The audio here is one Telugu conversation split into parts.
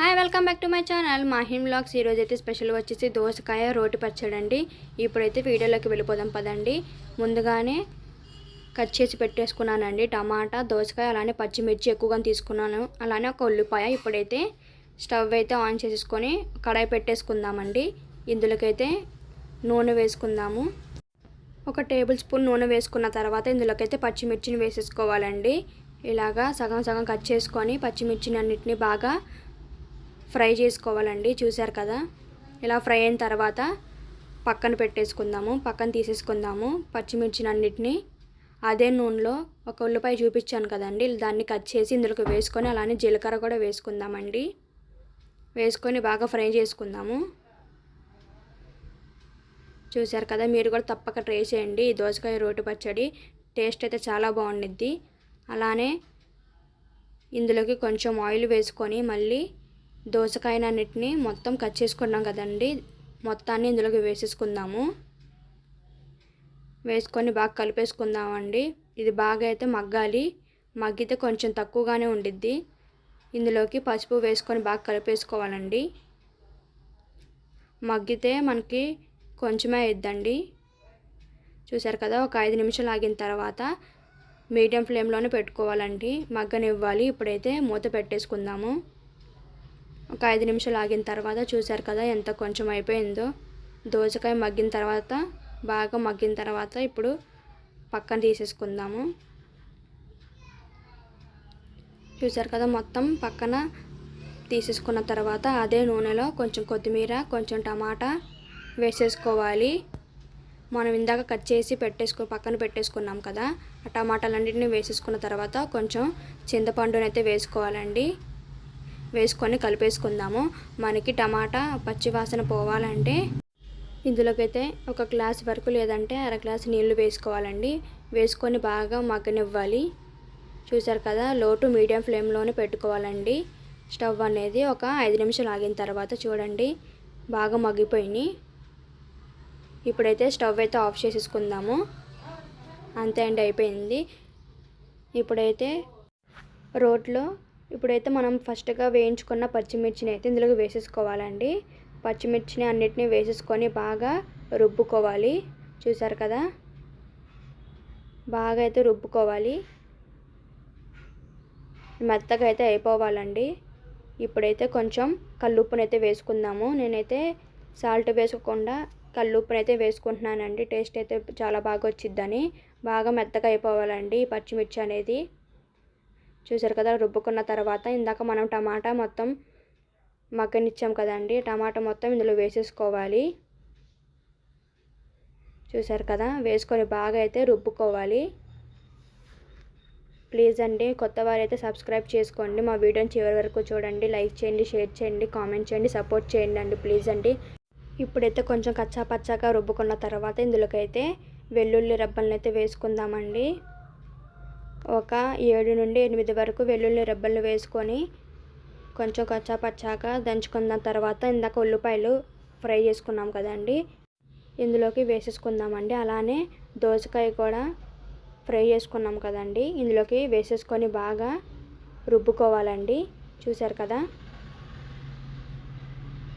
Hi welcome back to my channel. Mahim blogs ఈరోజు అయితే స్పెషల్ వచ్చేసి దోసకాయ రోటి పచ్చడండి ఇప్పుడైతే వీడియోలోకి వెళ్ళిపోదాం పదండి. ముందుగానే కట్ చేసి పెట్టేసుకున్నానండి టమాటా దోసకాయ అలానే పచ్చిమిర్చి ఎక్కువగా తీసుకున్నాను. అలానే ఒక ఉల్లిపాయ ఇప్పుడైతే స్టవ్ అయితే ఆన్ చేసేసుకొని కడాయి పెట్టేసుకుందామండి. ఇందులోకైతే నూనె వేసుకుందాము. ఒక టేబుల్ స్పూన్ నూనె వేసుకున్న తర్వాత ఇందులోకైతే పచ్చిమిర్చిని వేసేసుకోవాలండి. ఇలాగా సగం సగం కట్ చేసుకొని పచ్చిమిర్చిని అన్నిటిని బాగా ఫ్రై చేసుకోవాలండి చూశారు కదా? ఇలా ఫ్రై అయిన తర్వాత పక్కన పెట్టేసుకుందాము పక్కన తీసేసుకుందాము పచ్చిమిర్చినన్నిటిని. అదే నూనెలో ఒక ఉల్లిపాయ చూపించాను కదండి దాన్ని కట్ చేసి ఇందులోకి వేసుకొని అలానే జీలకర్ర కూడా వేసుకుందామండి. వేసుకొని బాగా ఫ్రై చేసుకుందాము. చూశారు కదా మీరు కూడా తప్పక ట్రై చేయండి ఈ దోసకాయ రోటి పచ్చడి టేస్ట్ అయితే చాలా బాగుండిద్ది. అలానే ఇందులోకి కొంచెం ఆయిల్ వేసుకొని మళ్ళీ దోసకాయనన్నిటిని మొత్తం కట్ చేసుకున్నాం కదండి. మొత్తాన్ని ఇందులోకి వేసేసుకుందాము. వేసుకొని బాగా కలిపేసుకుందామండి. ఇది బాగా అయితే మగ్గాలి. మగ్గితే కొంచెం తక్కువగానే ఉండిద్ది. ఇందులోకి పసుపు వేసుకొని బాగా కలిపేసుకోవాలండి. మగ్గితే మనకి కొంచెమే అయిద్దండి. చూసారు కదా ఒక ఐదు నిమిషాలు ఆగిన తర్వాత మీడియం ఫ్లేమ్లోనే పెట్టుకోవాలండి. మగ్గనివ్వాలి. ఇప్పుడైతే మూత పెట్టేసుకుందాము. ఒక ఐదు నిమిషాలు ఆగిన తర్వాత చూసారు కదా ఎంత కొంచెం అయిపోయిందో. దోసకాయ మగ్గిన తర్వాత బాగా మగ్గిన తర్వాత ఇప్పుడు పక్కన తీసేసుకుందాము. చూసారు కదా మొత్తం పక్కన తీసేసుకున్న తర్వాత అదే నూనెలో కొంచెం కొత్తిమీర కొంచెం టమాటా వేసేసుకోవాలి. మనం ఇందాక కట్ చేసి పెట్టేసుకో పక్కన పెట్టేసుకున్నాం కదా ఆ టమాటాలన్నింటినీ వేసేసుకున్న తర్వాత కొంచెం చింతపండునైతే వేసుకోవాలండి. వేసుకొని కలిపేసుకుందాము. మనకి టమాటా పచ్చివాసన పోవాలంటే ఇందులోకైతే ఒక గ్లాస్ వరకు లేదంటే అర గ్లాస్ నీళ్ళు వేసుకోవాలండి. వేసుకొని బాగా మగ్గనివ్వాలి. చూసారు కదా లోటు మీడియం ఫ్లేమ్లోనే పెట్టుకోవాలండి. స్టవ్ అనేది ఒక ఐదు నిమిషాలు ఆగిన తర్వాత చూడండి బాగా మగ్గిపోయినాయి. ఇప్పుడైతే స్టవ్ అయితే ఆఫ్ చేసేసుకుందాము. అంతే అండి అయిపోయింది. ఇప్పుడైతే రోట్లో ఇప్పుడైతే మనం ఫస్ట్గా వేయించుకున్న పచ్చిమిర్చిని అయితే ఇందులోకి వేసేసుకోవాలండి. పచ్చిమిర్చిని అన్నిటినీ వేసేసుకొని బాగా రుబ్బుకోవాలి. చూసారు కదా? బాగా అయితే రుబ్బుకోవాలి. మెత్తగా అయితే అయిపోవాలండి. ఇప్పుడైతే కొంచెం కల్లుప్పునైతే వేసుకుందాము. నేనైతే సాల్ట్ వేసుకోకుండా కల్లుప్పునైతే వేసుకుంటున్నానండి. టేస్ట్ అయితే చాలా బాగా వచ్చిద్దని. బాగా మెత్తగా అయిపోవాలండి పచ్చిమిర్చి అనేది. చూసారు కదా రుబ్బుకున్న తర్వాత ఇందాక మనం టమాటా మొత్తం మగ్గనిచ్చాం కదండి టమాటా మొత్తం ఇందులో వేసేసుకోవాలి. చూసారు కదా వేసుకొని బాగా అయితే రుబ్బుకోవాలి. ప్లీజ్ అండి కొత్త వారైతే సబ్స్క్రైబ్ చేసుకోండి మా వీడియోని చివరి వరకు చూడండి లైక్ చేయండి షేర్ చేయండి కామెంట్ చేయండి సపోర్ట్ చేయండి అండి ప్లీజ్ అండి. ఇప్పుడైతే కొంచెం కచ్చా పచ్చాగా రుబ్బుకున్న తర్వాత ఇందులోకైతే వెల్లుల్లి రబ్బల్ని అయితే వేసుకుందామండి. ఒక ఏడు నుండి ఎనిమిది వరకు వెల్లుల్లి రెబ్బలు వేసుకొని కొంచెం కచ్చాపచ్చాగా దంచుకున్న తర్వాత ఇందాక ఉల్లిపాయలు ఫ్రై చేసుకున్నాం కదండి ఇందులోకి వేసేసుకుందామండి. అలానే దోసకాయ కూడా ఫ్రై చేసుకున్నాం కదండి ఇందులోకి వేసేసుకొని బాగా రుబ్బుకోవాలండి. చూసారు కదా?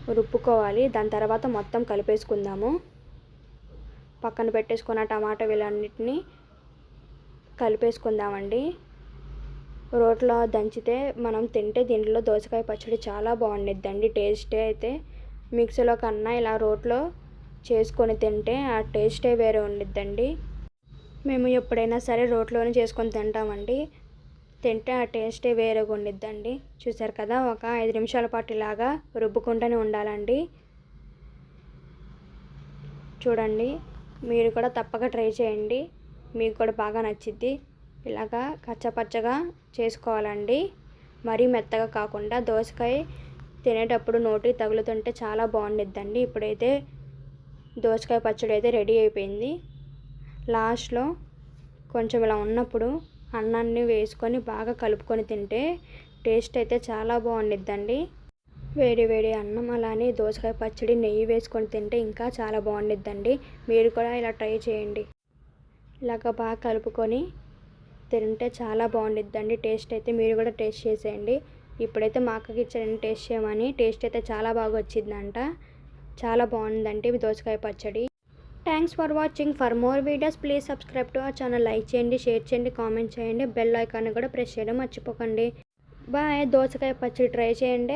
రుబ్బుకోవాలి. దాని తర్వాత మొత్తం కలిపేసుకుందాము. పక్కన పెట్టేసుకున్న టమాటా వీలన్నిటిని కలిపేసుకుందామండి. రోట్లో దంచితే మనం తింటే దీంట్లో దోసకాయ పచ్చడి చాలా బాగుండిద్దండి. టేస్టే అయితే మిక్సీలో కన్నా ఇలా రోట్లో చేసుకొని తింటే ఆ టేస్టే వేరే ఉండిద్దండి. మేము ఎప్పుడైనా సరే రోట్లోనే చేసుకొని తింటామండి. తింటే ఆ టేస్టే వేరేగా ఉండిద్దండి. చూసారు కదా ఒక ఐదు నిమిషాల పాటు ఇలాగా రుబ్బుకుంటూనే ఉండాలండి. చూడండి మీరు కూడా తప్పక ట్రై చేయండి. మీకు కూడా బాగా నచ్చిద్ది. ఇలాగా కచ్చపచ్చగా చేసుకోవాలండి. మరీ మెత్తగా కాకుండా దోసకాయ తినేటప్పుడు నోటికి తగులుతుంటే చాలా బాగుండిద్దండి. ఇప్పుడైతే దోసకాయ పచ్చడి అయితే రెడీ అయిపోయింది. లాస్ట్లో కొంచెం ఇలా ఉన్నప్పుడు అన్నాన్ని వేసుకొని బాగా కలుపుకొని తింటే టేస్ట్ అయితే చాలా బాగుండిద్దండి. వేడి వేడి అన్నం అలానే దోసకాయ పచ్చడి నెయ్యి వేసుకొని తింటే ఇంకా చాలా బాగుండిద్దండి. మీరు కూడా ఇలా ట్రై చేయండి. ఇలాగ బాగా కలుపుకొని తింటే చాలా బాగుండిద్దండి. టేస్ట్ అయితే మీరు కూడా టేస్ట్ చేసేయండి. ఇప్పుడైతే మా అక్కకి ఇచ్చారని టేస్ట్ చేయమని. టేస్ట్ అయితే చాలా బాగా వచ్చిందంట. చాలా బాగుందండి ఇవి దోసకాయ పచ్చడి. Thanks for watching for more videos please subscribe to our channel like చేయండి షేర్ చేయండి కామెంట్ చేయండి. బెల్ ఐకాన్ కూడా ప్రెస్ చేయడం మర్చిపోకండి. బాయ్ దోసకాయ పచ్చడి ట్రై చేయండి.